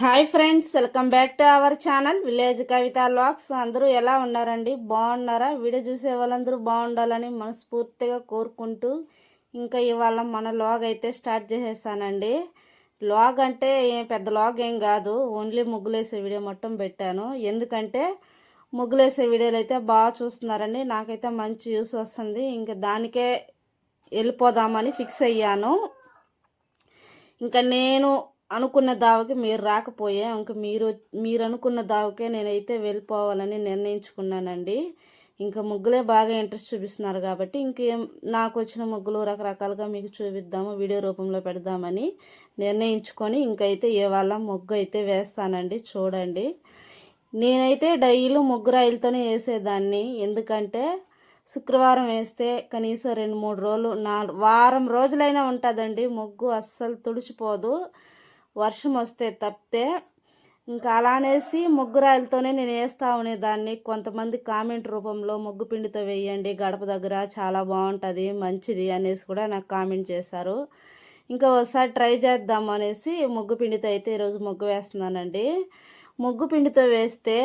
Hi friends welcome back to our channel village Kavitha lakhs అందరూ ఎలా ఉన్నారండి? బాగున్నారా? వీడియో చూసే వాళ్ళందరూ బాగుండాలని మనస్ఫూర్తిగా కోరుకుంటూ ఇంకా ఇవాళ మన లాగ్ అయితే స్టార్ట్ చేసేసానండి. లాగ్ అంటే ఏం పెద్ద లాగ్ ఏం కాదు ఓన్లీ ముగ్గులేసే వీడియో మొత్తం పెట్టాను. ఎందుకంటే ముగ్గులేసే వీడియోలు అయితే బాగా చూస్తున్నారండి నాకైతే మంచి యూస్ వస్తుంది. ఇంకా దానికే వెళ్ళిపోదామని ఫిక్స్ అయ్యాను. ఇంకా నేను అనుకున్న దావకి మీరు రాకపోయే ఇంక మీరు మీరు అనుకున్న దావకే నేనైతే వెళ్ళిపోవాలని నిర్ణయించుకున్నానండి. ఇంకా ముగ్గులే బాగా ఇంట్రెస్ట్ చూపిస్తున్నారు కాబట్టి ఇంకేం నాకు వచ్చిన ముగ్గులు రకరకాలుగా మీకు చూపిద్దాము వీడియో రూపంలో పెడదామని నిర్ణయించుకొని ఇంకైతే ఇవాళ ముగ్గు అయితే వేస్తానండి చూడండి. నేనైతే డైలీ ముగ్గు రాయిలతోనే వేసేదాన్ని. ఎందుకంటే శుక్రవారం వేస్తే కనీసం రెండు మూడు రోజులు నాలుగు వారం రోజులైనా ఉంటుందండి ముగ్గు అస్సలు తుడిచిపోదు. వర్షం వస్తే తప్పితే ఇంకా అలానేసి ముగ్గురాయలతోనే నేను వేస్తా ఉండేదాన్ని. కొంతమంది కామెంట్ రూపంలో ముగ్గు పిండితో వేయండి గడప దగ్గర చాలా బాగుంటుంది మంచిది అనేసి కూడా నాకు కామెంట్ చేశారు. ఇంకా ఒకసారి ట్రై చేద్దాం అనేసి ముగ్గు పిండితో అయితే ఈరోజు ముగ్గు వేస్తున్నానండి. ముగ్గు పిండితో వేస్తే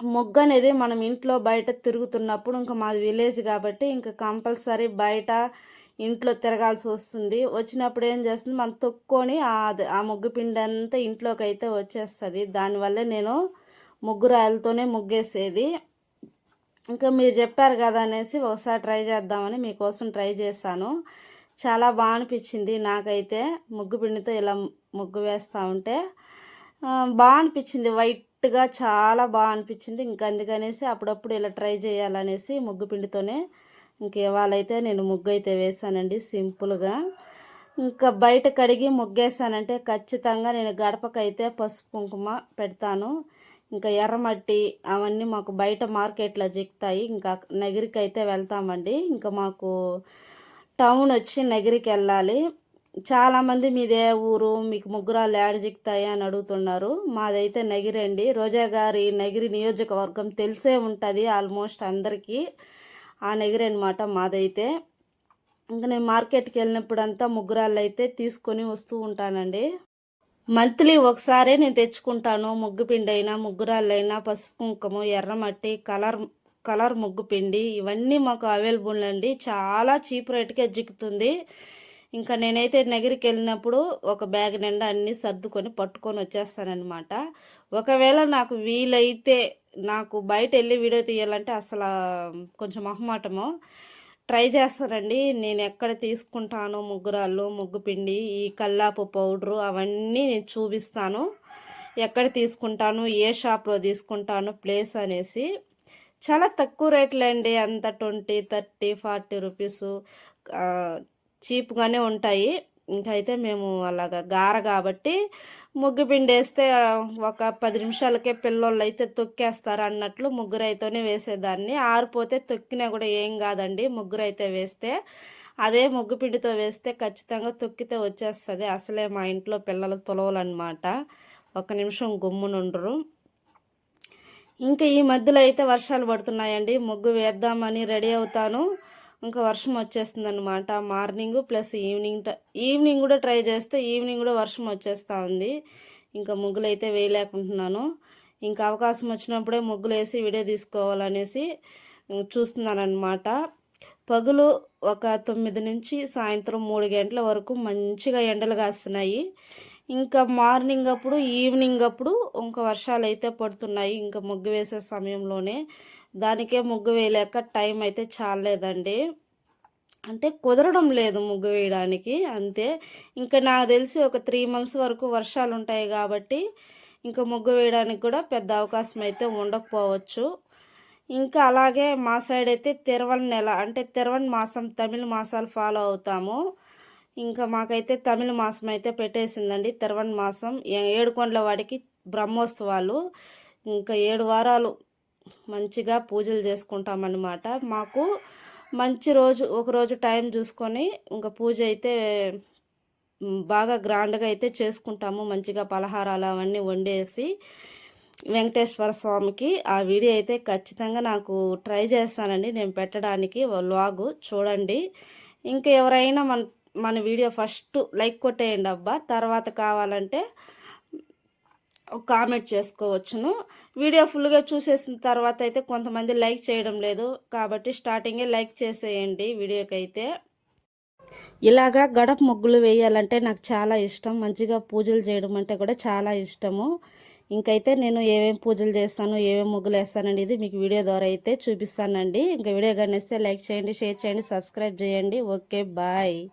ముగ్గు అనేది మనం ఇంట్లో బయట తిరుగుతున్నప్పుడు ఇంకా మాది విలేజ్ కాబట్టి ఇంకా కంపల్సరీ బయట ఇంట్లో తిరగాల్సి వస్తుంది. వచ్చినప్పుడు ఏం చేస్తుంది? మనం తొక్కొని ఆ ముగ్గు పిండి అంతా ఇంట్లోకి అయితే వచ్చేస్తుంది దానివల్ల నేను ముగ్గు రాయలతోనే ముగ్గేసేది. ఇంకా మీరు చెప్పారు కదా అనేసి ఒకసారి ట్రై చేద్దామని మీకోసం ట్రై చేశాను. చాలా బాగా అనిపించింది నాకైతే ముగ్గు పిండితో ఇలా ముగ్గు వేస్తూ ఉంటే. బాగా అనిపించింది. వైట్గా చాలా బాగా అనిపించింది. ఇంకా అందుకనేసి అప్పుడప్పుడు ఇలా ట్రై చేయాలనేసి ముగ్గు పిండితోనే ఇంక ఇవాళైతే నేను ముగ్గు అయితే వేసానండి సింపుల్గా. ఇంకా బయట కడిగి ముగ్గేసానంటే ఖచ్చితంగా నేను గడపకైతే పసుపు కుంకుమ పెడతాను. ఇంకా ఎర్రమట్టి అవన్నీ మాకు బయట మార్కెట్లో జిక్కుతాయి ఇంకా నగిరికి అయితే వెళ్తామండి. ఇంకా మాకు టౌన్ వచ్చి నగిరికి వెళ్ళాలి. చాలామంది మీదే ఊరు మీకు ముగ్గురాలు ఏడ జిక్కుతాయి అని అడుగుతున్నారు. మాదైతే నగిరండి. రోజా గారి నగిరి నియోజకవర్గం తెలిసే ఉంటుంది ఆల్మోస్ట్ అందరికీ. ఆ నెగిరి అనమాట మాదైతే. ఇంకా నేను మార్కెట్కి వెళ్ళినప్పుడంతా ముగ్గురాళ్ళు అయితే తీసుకొని వస్తూ ఉంటానండి. మంత్లీ ఒకసారి నేను తెచ్చుకుంటాను ముగ్గు పిండి అయినా ముగ్గురాళ్ళైనా పసుపు కుంకుమ ఎర్రమట్టి కలర్ కలర్ ముగ్గు పిండి ఇవన్నీ మాకు అవైలబుల్ అండి. చాలా చీప్ రేట్కే జిక్కుతుంది ఇంకా నేనైతే నగిరికి వెళ్ళినప్పుడు ఒక బ్యాగ్ నిండా అన్నీ సర్దుకొని పట్టుకొని వచ్చేస్తానమాట ఒకవేళ నాకు వీలైతే నాకు బయట వెళ్ళి వీడియో తీయాలంటే అసలు కొంచెం మొహమాటము. ట్రై చేస్తానండి. నేను ఎక్కడ తీసుకుంటాను ముగ్గురాళ్ళు ముగ్గు పిండి ఈ కల్లాపు పౌడరు అవన్నీ నేను చూపిస్తాను. ఎక్కడ తీసుకుంటాను ఏ షాప్లో తీసుకుంటాను ప్లేస్ అనేసి. చాలా తక్కువ రేట్లే అండి అంత ట్వంటీ థర్టీ ఫార్టీ రూపీసు. చీప్గానే ఉంటాయి. ఇంకైతే మేము అలాగా గార కాబట్టి ముగ్గు పిండి వేస్తే ఒక పది నిమిషాలకే పిల్లోళ్ళు అయితే తొక్కేస్తారు అన్నట్లు ముగ్గురైతేనే వేసేదాన్ని. ఆరిపోతే తొక్కినా కూడా ఏం కాదండి ముగ్గురైతే వేస్తే. అదే ముగ్గు పిండితో వేస్తే ఖచ్చితంగా తొక్కితే వచ్చేస్తుంది. అసలే మా ఇంట్లో పిల్లలు తొలవలన్నమాట. ఒక నిమిషం గుమ్మునుండరు. ఇంకా ఈ మధ్యలో అయితే వర్షాలు పడుతున్నాయండి. ముగ్గు వేద్దామని రెడీ అవుతాను. ఇంకా వర్షం వచ్చేస్తుంది అనమాట మార్నింగ్ ప్లస్ ఈవినింగ్ ఈవినింగ్ కూడా ట్రై చేస్తే ఈవినింగ్ కూడా వర్షం వచ్చేస్తూ ఉంది. ఇంకా ముగ్గులు అయితే వేయలేకుంటున్నాను. ఇంకా అవకాశం వచ్చినప్పుడే ముగ్గులు వేసి వీడియో తీసుకోవాలనేసి చూస్తున్నానమాట పగులు ఒక తొమ్మిది నుంచి సాయంత్రం మూడు గంటల వరకు మంచిగా ఎండలు కాస్తున్నాయి. ఇంకా మార్నింగ్ అప్పుడు ఈవినింగ్ అప్పుడు ఇంకా వర్షాలు అయితే పడుతున్నాయి. ఇంకా ముగ్గు వేసే సమయంలోనే దానికే ముగ్గు వేయలేక టైం అయితే చాలేదండి. అంటే కుదరడం లేదు ముగ్గు వేయడానికి అంతే. ఇంకా నాకు తెలిసి ఒక త్రీ మంత్స్ వరకు వర్షాలు ఉంటాయి కాబట్టి ఇంకా ముగ్గు వేయడానికి కూడా పెద్ద అవకాశం అయితే ఉండకపోవచ్చు. ఇంకా అలాగే మా సైడ్ అయితే తిరవన్ నెల అంటే తిరవన్ మాసం తమిళ మాసాలు ఫాలో అవుతాము. ఇంకా మాకైతే తమిళ మాసం అయితే పెట్టేసిందండి తిరవన్ మాసం. ఏడుకొండల వాడికి బ్రహ్మోత్సవాలు. ఇంకా ఏడు వారాలు మంచిగా పూజలు చేసుకుంటామన్నమాట. మాకు మంచి రోజు ఒకరోజు టైం చూసుకొని ఇంకా పూజ అయితే బాగా గ్రాండ్గా అయితే చేసుకుంటాము. మంచిగా పలహారాలు అవన్నీ వండేసి వెంకటేశ్వర స్వామికి ఆ వీడియో అయితే ఖచ్చితంగా నాకు ట్రై చేస్తానండి. నేను పెట్టడానికి లాగు చూడండి. ఇంకా ఎవరైనా మన మన వీడియో ఫస్ట్ లైక్ కొట్టేయండి అబ్బా. తర్వాత కావాలంటే కామెంట్ చేసుకోవచ్చును. వీడియో ఫుల్గా చూసేసిన తర్వాత అయితే కొంతమంది లైక్ చేయడం లేదు. కాబట్టి స్టార్టింగే లైక్ చేసేయండి వీడియోకైతే. ఇలాగా గడప ముగ్గులు వేయాలంటే నాకు చాలా ఇష్టం. మంచిగా పూజలు చేయడం అంటే కూడా చాలా ఇష్టము. ఇంకైతే నేను ఏమేమి పూజలు చేస్తాను ఏమేమి ముగ్గులు వేస్తానండి ఇది మీకు వీడియో ద్వారా అయితే చూపిస్తానండి. ఇంకా వీడియో కానీ లైక్ చేయండి షేర్ చేయండి సబ్స్క్రైబ్ చేయండి. Okay bye.